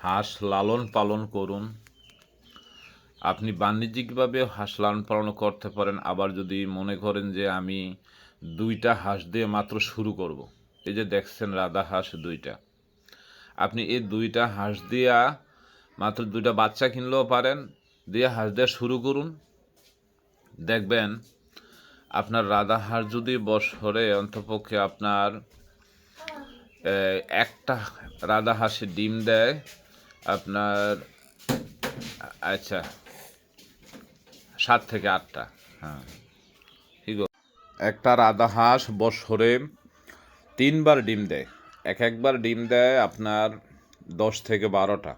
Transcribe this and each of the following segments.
হাঁস লালন পালন করুন আপনি বাণিজ্যিকভাবে হাঁস লালন পালন করতে পারেন, আবার যদি মনে করেন যে আমি দুইটা হাঁস দিয়ে মাত্র শুরু করব। এই যে দেখছেন রাধা হাঁস দুইটা আপনি এই দুইটা হাঁস দিয়া মাত্র দুইটা বাচ্চা কিনলেও পারেন, দিয়ে হাঁস দেওয়া শুরু করুন দেখবেন আপনার রাধা হাঁস যদি বছরে অন্তপক্ষে আপনার একটা রাধা হাঁসে ডিম দেয় আপনার আচ্ছা সাত থেকে আটটা হ্যাঁ। একটা রাধা হাঁস বছরে তিনবার ডিম দেয়। এক একবার ডিম দেয় আপনার দশ থেকে বারোটা।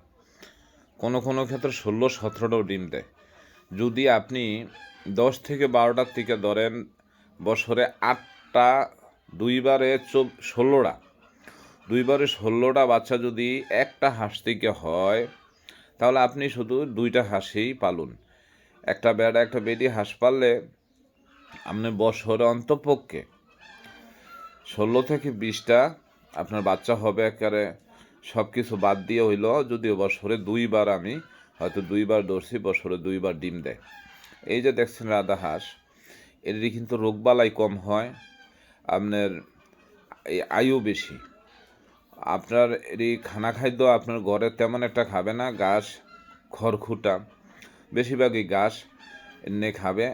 কোনো কোনো ক্ষেত্রে ষোলো, সতেরোটাও ডিম দেয়। যদি আপনি দশ থেকে বারোটার থেকে ধরেন, বছরে আটটা, দুইবারে চোখ ষোলোটা দুইবারে ষোলোটা বাচ্চা যদি একটা হাঁস থেকে হয়, তাহলে আপনি শুধু দুইটা হাঁসই পালুন। একটা বেড়া, একটা বেডি হাঁস পাললে আপনি বছরে অন্তপক্ষে ষোলো থেকে বিশটা আপনার বাচ্চা হবে একেবারে। সব কিছু বাদ দিয়ে হইল যদিও বছরে দুইবার আমি, হয়তো দুইবার ধরছি, বছরে দুইবার ডিম দেয়। এই যে দেখছেন রাধা হাঁস এটি কিন্তু রোগবালাই কম হয়, আপনার এই আয়ু বেশি। আপনার এই খানা খাদ্য আপনার ঘরে তেমন একটা খাবে না, ঘাস, খড়খুটা, বেশিরভাগই ঘাস এমনি খাবে।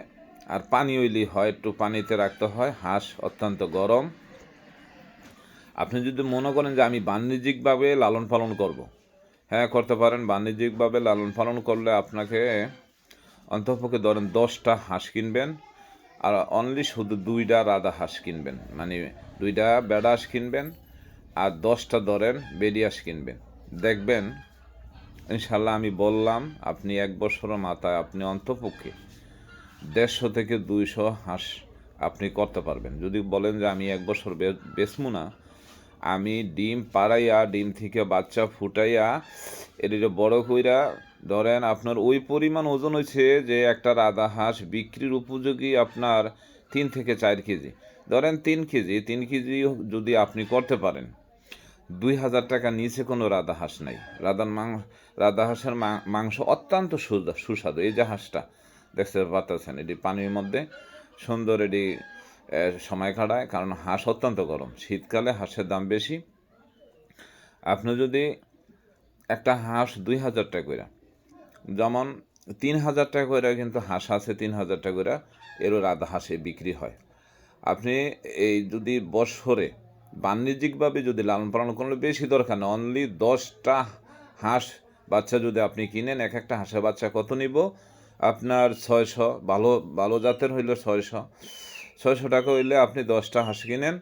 আর পানি ওইলি হয়, একটু পানিতে রাখতে হয়, হাঁস অত্যন্ত গরম। আপনি যদি মনে করেন যে আমি বাণিজ্যিকভাবে লালন পালন করব। হ্যাঁ করতে পারেন। বাণিজ্যিকভাবে লালন পালন করলে আপনাকে অন্তপক্ষে ধরেন দশটা হাঁস কিনবেন, আর অনলি শুধু দুইটা রাধা হাঁস কিনবেন। মানে দুইটা বেড়া হাঁস কিনবেন আর দশটা ধরেন বেডি হাঁস কিনবেন। দেখবেন ইনশাল্লাহ আমি বললাম, আপনি এক বছরের মাথায়, আপনি অন্তপক্ষে দেড়শো থেকে দুইশো হাঁস আপনি করতে পারবেন। যদি বলেন যে আমি এক বছর বেচমু না, আমি ডিম পাড়াইয়া, ডিম থেকে বাচ্চা ফুটাইয়া এটিকে বড় কইরা, ধরেন আপনার ওই পরিমাণ ওজন হয়েছে যে একটা রাধা হাঁস বিক্রির উপযোগী আপনার তিন থেকে চার কেজি। ধরেন তিন কেজি তিন কেজি যদি আপনি করতে পারেন দুই হাজার টাকা নিচে কোনো রাধা হাঁস নাই। রাধার মাং রাধা হাঁসের মাংস অত্যন্ত সুস্বাদু। এই যে হাঁসটা, দেখতে পাচ্ছেন, এটি পানির মধ্যে সুন্দর এটি সময় কাটায়, কারণ হাঁস অত্যন্ত গরম। শীতকালে হাঁসের দাম বেশি। আপনি যদি একটা হাঁস দুই হাজার টাকা করে যেমন তিন হাজার টাকা করে কিন্তু হাঁস আছে তিন হাজার টাকা করে এরও রাধা হাঁসে বিক্রি হয়। আপনি এই যদি বছরে বাণিজ্যিকভাবে যদি লালন পালন করলে বেশি দরকার না। অনলি দশটা হাঁস বাচ্চা যদি আপনি কিনেন, এক একটা হাঁসের বাচ্চা কত নিব? আপনার ছয়শো, ভালো ভালো জাতের হইলে ছয়শো। ছয়শো টাকা হইলে আপনি দশটা হাঁস কিনেন,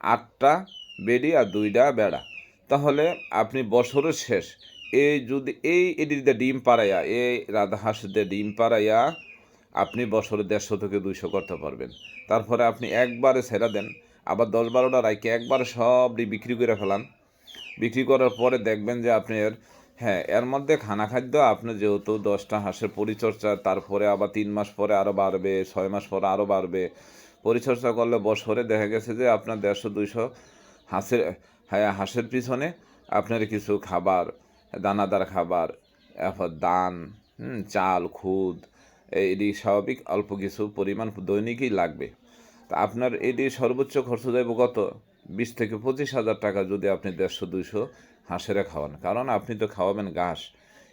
আটটা বেডি আর দুইটা বেড়া। তাহলে আপনি বছরের শেষ। এই যদি, এই এটিতে ডিম পাড়াইয়া, এই রাধা হাঁস দিয়ে ডিম পাড়াইয়া আপনি বছরে দেড়শো থেকে দুইশো করতে পারবেন। তারপরে আপনি একবারে ছেড়ে দেন আবার দশ বারোটা রাইকে একবার সব বিক্রি করে ফেলান। বিক্রি করার পরে দেখবেন যে আপনার হ্যাঁ এর মধ্যে খানা খাদ্য আপনি যেহেতু দশটা হাঁসের পরিচর্যা, তারপরে আবার তিন মাস পরে আরও বাড়বে, ছয় মাস পরে আরও বাড়বে। পরিচর্যা করলে বছরে দেখা গেছে যে আপনার দেড়শো, দুইশো হাঁসের হ্যাঁ হাঁসের পিছনে আপনার কিছু খাবার, দানাদার খাবার, এরপর দান চাল, খুদ এটি স্বাভাবিক অল্প কিছু পরিমাণ দৈনিকই লাগবে। তা আপনার এটি সর্বোচ্চ খরচ যাইব কত? বিশ থেকে পঁচিশ হাজার টাকা যদি আপনি দেড়শো, দুইশো হাঁসেরা খাওয়ান। কারণ আপনি তো খাওয়াবেন ঘাস।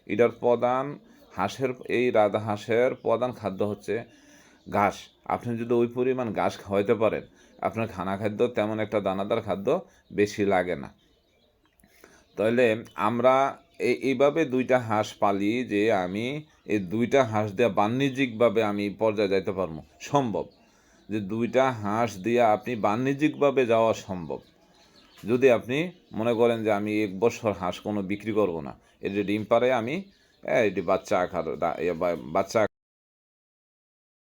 এটার প্রধান হাঁসের, এই রাধা হাঁসের প্রধান খাদ্য হচ্ছে ঘাস। আপনি যদি ওই পরিমাণ ঘাস খাওয়াইতে পারেন, আপনার খানা খাদ্য তেমন একটা দানাদার খাদ্য বেশি লাগে না। তাহলে আমরা এই এইভাবে দুইটা হাঁস পালি যে আমি এই দুইটা হাঁস দিয়ে বাণিজ্যিকভাবে আমি পর্যায়ে যাইতে পারব। সম্ভব। যে দুইটা হাঁস দিয়ে আপনি বাণিজ্যিকভাবে যাওয়া সম্ভব। যদি আপনি মনে করেন যে আমি এক বছর হাঁস কোনো বিক্রি করব না, এটি ডিম পারে আমি এটি বাচ্চা আকার বাচ্চা